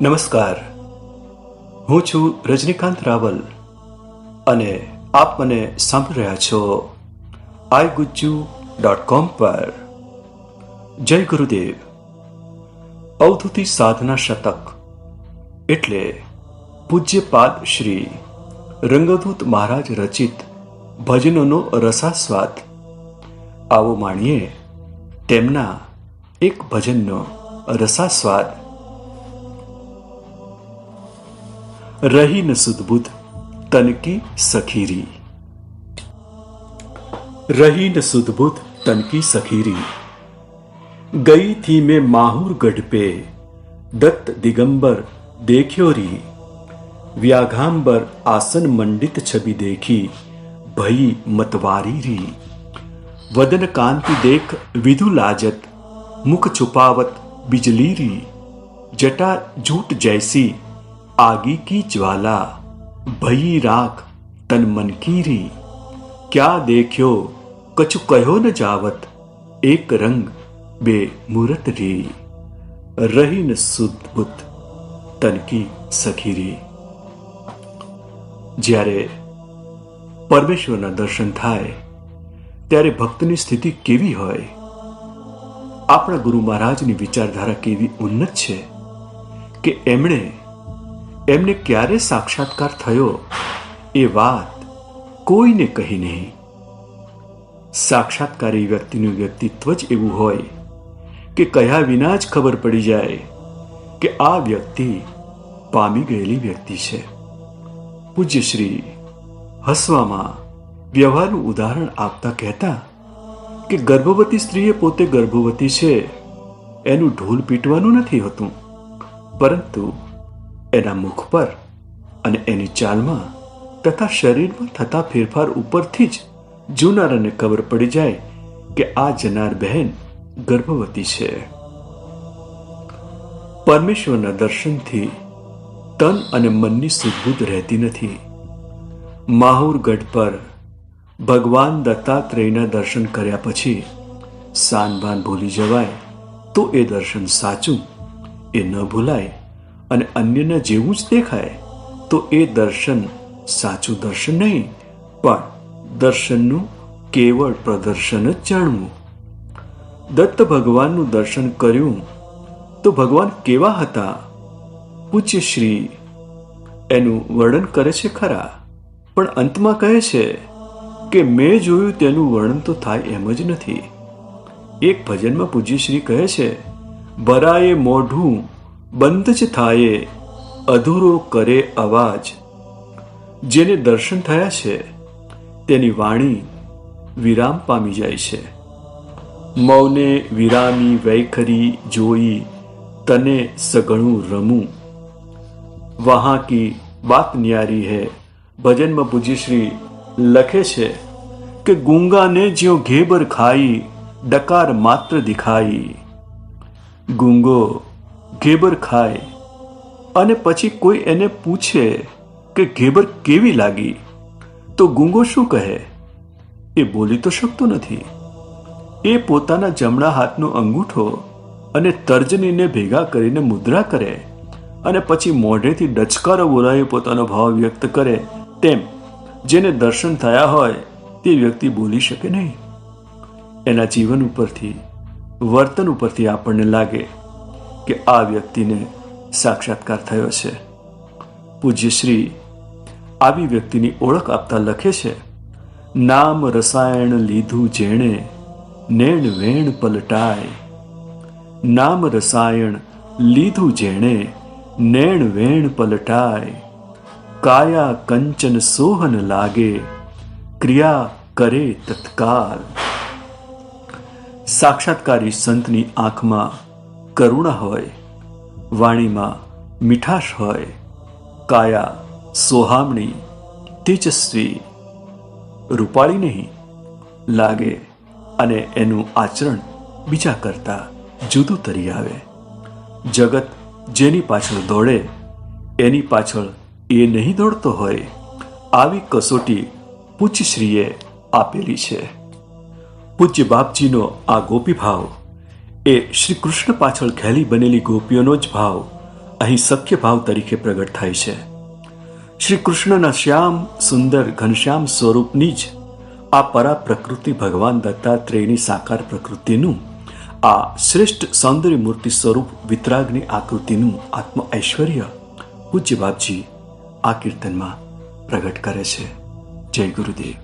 નમસ્કાર. હું છું રજનીકાંત રાવલ અને આપ મને સાંભળી રહ્યા છો આઈ ગુજ્જુ ડોટ કોમ પર. જય ગુરુદેવ. અવધૂતિ સાધના શતક એટલે પૂજ્યપાદ શ્રી રંગદૂત મહારાજ રચિત ભજનોનો રસાસ્વાદ. આવો માણીએ તેમના એક ભજનનો રસાસ્વાદ रही न सुदबुद तन की सखीरी। रही न सुदबुद तन की सखीरी। गई थी मैं माहूर गढ़ पे, दत्त दिगंबर देख्योरी व्याघाम्बर आसन मंडित छवि देखी, भई मतवारी री। वदन कांति देख विधु लाजत, मुख छुपावत बिजली री। जटा झूठ जैसी आगी की ज्वाला भई राख तन मन की री क्या देख्यो कछु कहो न जावत एक रंग બે મૂરત રી રહીન સુદબુદ્ધ તનકી સખીરી જ્યારે પરમેશ્વરના દર્શન થાય ત્યારે ભક્તની સ્થિતિ કેવી હોય આપણા ગુરુ મહારાજની વિચારધારા કેવી ઉન્નત છે કે એમણે એમને ક્યારે સાક્ષાત્કાર થયો એ વાત કોઈને કહી નહીં. સાક્ષાત્કારી વ્યક્તિનું વ્યક્તિત્વ જ એવું હોય કે કહ્યા વિના જ ખબર પડી જાય કે આ વ્યક્તિ પામી ગયેલી વ્યક્તિ છે. પૂજ્ય શ્રી હસવામાં વ્યવહારનું ઉદાહરણ આપતા કહેતા કે ગર્ભવતી સ્ત્રીએ પોતે ગર્ભવતી છે, એનું ઢોલ પીટવાનું નથી હોતું. પરંતુ એના મુખ પર અને એની ચાલમાં તથા શરીરમાં થતા ફેરફાર ઉપરથી જ જોનારાને ખબર પડી જાય કે આ જનાર બહેન ગર્ભવતી છે. પરમેશ્વરના દર્શનથી તન અને મનની સુદબુદ્ધ રહેતી નથી. માહુર ગઢ પર ભગવાન દત્તાત્રેયના દર્શન કર્યા પછી સાનભાન ભૂલી જવાય તો એ દર્શન સાચું એ ન ભૂલાય અને અન્યના જેવું જ દેખાય, તો એ દર્શન સાચું દર્શન નહીં, પણ દર્શનનું કેવળ પ્રદર્શન જ જાણવું. દત્ત ભગવાનનું દર્શન કર્યું, તો ભગવાન કેવા હતા? પૂજ્ય શ્રી, એનું વર્ણન કરે છે ખરા, પણ અંતમાં કહે છે કે મેં જોયું તેનું વર્ણન તો થાય એમ જ નથી. એક ભજનમાં પૂજ્ય શ્રી કહે છે, ભરાએ મોઢું બંધ જ થાય, અધૂરો કરે અવાજ. જેને દર્શન થયા છે, તેની વાણી વિરામ પામી જાય છે. મૌને વિરામી વૈખરી જોઈ, તને સઘળું રમું. વહાં કી બાત ન્યારી હે, ભજનમાં શ્રી લખે છે કે ગુંગાને જ્યો ઘેબર ખાઈ, ડકાર માત્ર દિખાઈ. ગુંગો ઘેબર ખાય અને પછી કોઈ એને પૂછે કે ઘેબર કેવી લાગી, તો ગુંગો શું કહે? એ બોલી તો શકતો નથી. એ પોતાના જમણા હાથનો અંગૂઠો અને તર્જનીને ભેગા કરીને મુદ્રા કરે અને પછી મોઢેથી ડચકારો બોલાવી પોતાનો ભાવ વ્યક્ત કરે તેમ, જેને દર્શન થયા હોય તે વ્યક્તિ બોલી શકે નહીં. એના જીવન ઉપરથી, વર્તન ઉપરથી આપણને લાગે કે આ વ્યક્તિને સાક્ષાત્કાર થયો છે. પૂજ્ય શ્રી, આવી વ્યક્તિની ઓળખ આપતા લખે છે, નામ રસાયણ લીધું જેણે, નેણ વેણ પલટાય. નામ રસાયણ લીધું જેણે, નેણ વેણ પલટાય. કાયા કંચન સોહન લાગે, ક્રિયા કરે તત્કાલ. સાક્ષાત્કારી સંતની આંખમાં કરુણા હોય, વાણીમાં મીઠાશ હોય, કાયા, સોહામણી, તેજસ્વી, રૂપાળી નહીં લાગે અને એનું આચરણ બીજા કરતા જુદું તરી આવે. જગત જેની પાછળ દોડે, એની પાછળ એ નહીં દોડતો હોય, આવી કસોટી પૂજ્યશ્રીએ આપેલી છે. પૂજ્ય બાપજીનો આ ગોપી ભાવ એ શ્રી કૃષ્ણ પાછળ ઘેલી બનેલી ગોપીઓનો જ ભાવ અહીં સખ્ય ભાવ તરીકે પ્રગટ થાય છે. શ્રી કૃષ્ણના શ્યામ સુંદર ઘનશ્યામ સ્વરૂપની જ આ પરા પ્રકૃતિ ભગવાન દત્તાત્રેયની સાકાર પ્રકૃતિનું, આ શ્રેષ્ઠ સૌંદર્ય મૂર્તિ સ્વરૂપ વિતરાગની આકૃતિનું આત્મ ઐશ્વર્ય પૂજ્ય બાપજી આ કીર્તનમાં પ્રગટ કરે છે. જય ગુરુદેવ.